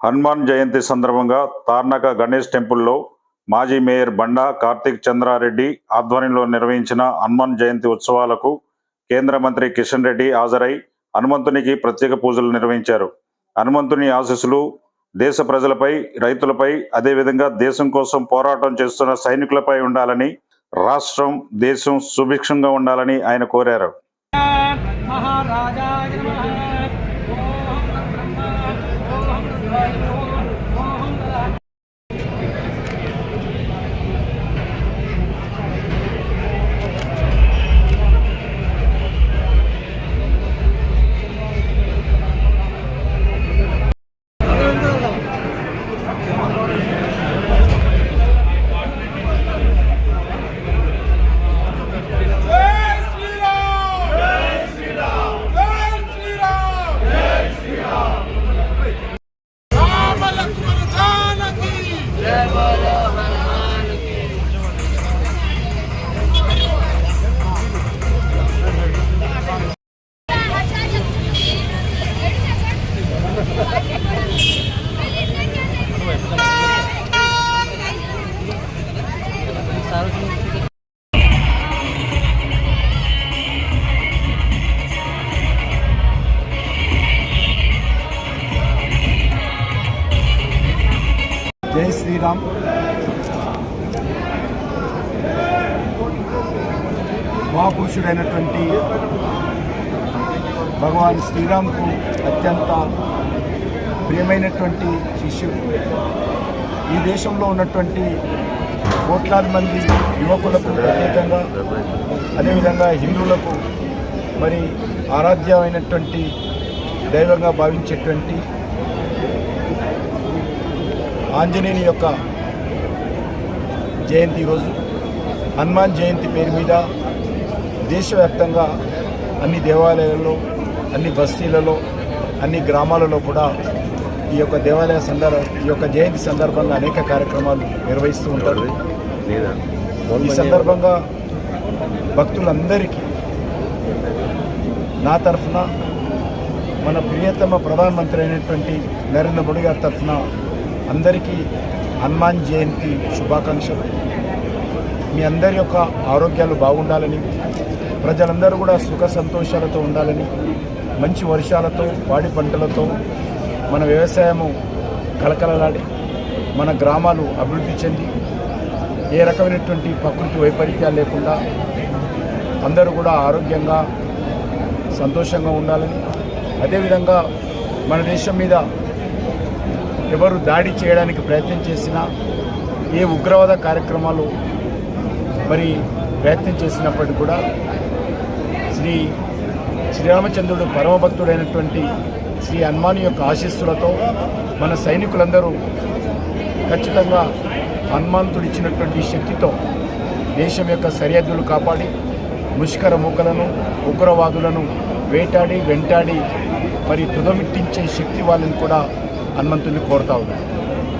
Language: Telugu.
హనుమాన్ జయంతి సందర్భంగా తార్నాక గణేష్ టెంపుల్లో మాజీ మేయర్ బండా కార్తీక్ చంద్రారెడ్డి ఆధ్వర్యంలో నిర్వహించిన హనుమాన్ జయంతి ఉత్సవాలకు కేంద్ర మంత్రి కిషన్ రెడ్డి హాజరై హనుమంతునికి ప్రత్యేక పూజలు నిర్వహించారు. హనుమంతుని ఆశీస్సులు దేశ ప్రజలపై రైతులపై అదేవిధంగా దేశం కోసం పోరాటం చేస్తున్న సైనికులపై ఉండాలని రాష్ట్రం దేశం సుభిక్షంగా ఉండాలని ఆయన కోరారు. Thank you. జై జై శ్రీరామ్. మహాపురుషుడైనటువంటి భగవాన్ శ్రీరామ్కు అత్యంత ప్రియమైనటువంటి శిష్యుడు. ఈ దేశంలో ఉన్నటువంటి కోట్లాది మంది యువకులకు ప్రత్యేకంగా అదేవిధంగా హిందువులకు మరి ఆరాధ్యమైనటువంటి దైవంగా భావించేటువంటి ఆంజనేయుని యొక్క జయంతి రోజు హనుమాన్ జయంతి పేరు మీద దేశవ్యాప్తంగా అన్ని దేవాలయాల్లో అన్ని బస్తీలలో అన్ని గ్రామాలలో కూడా ఈ యొక్క దేవాలయ సందర్భ ఈ యొక్క జయంతి సందర్భంగా అనేక కార్యక్రమాలు నిర్వహిస్తూ ఉంటారు. ఈ సందర్భంగా భక్తులందరికీ నా తరఫున మన ప్రియతమ ప్రధానమంత్రి అయినటువంటి నరేంద్ర మోడీ గారి తరఫున అందరికీ హనుమాన్ జయంతి శుభాకాంక్షలు. మీ అందరి యొక్క ఆరోగ్యాలు బాగుండాలని ప్రజలందరూ కూడా సుఖ సంతోషాలతో ఉండాలని మంచి వర్షాలతో పాడి పంటలతో మన వ్యవసాయము కలకలలాడి మన గ్రామాలు అభివృద్ధి చెంది ఏ రకమైనటువంటి ప్రకృతి వైపరీత్యాలు లేకుండా అందరూ కూడా ఆరోగ్యంగా సంతోషంగా ఉండాలని అదేవిధంగా మన దేశం మీద ఎవరు దాడి చేయడానికి ప్రయత్నం చేసినా ఏ ఉగ్రవాద కార్యక్రమాలు మరి ప్రయత్నం చేసినప్పటికీ కూడా శ్రీ శ్రీరామచంద్రుడు పరమభక్తుడైనటువంటి శ్రీ హనుమాన్ యొక్క ఆశీస్సులతో మన సైనికులందరూ ఖచ్చితంగా హనుమంతుడు ఇచ్చినటువంటి శక్తితో దేశం యొక్క సరిహద్దులు కాపాడి ముష్కర మూకలను ఉగ్రవాదులను వేటాడి వెంటాడి మరి తుదమిట్టించే శక్తి వాళ్ళని కూడా హనుమంతుని కోరుతా ఉన్నారు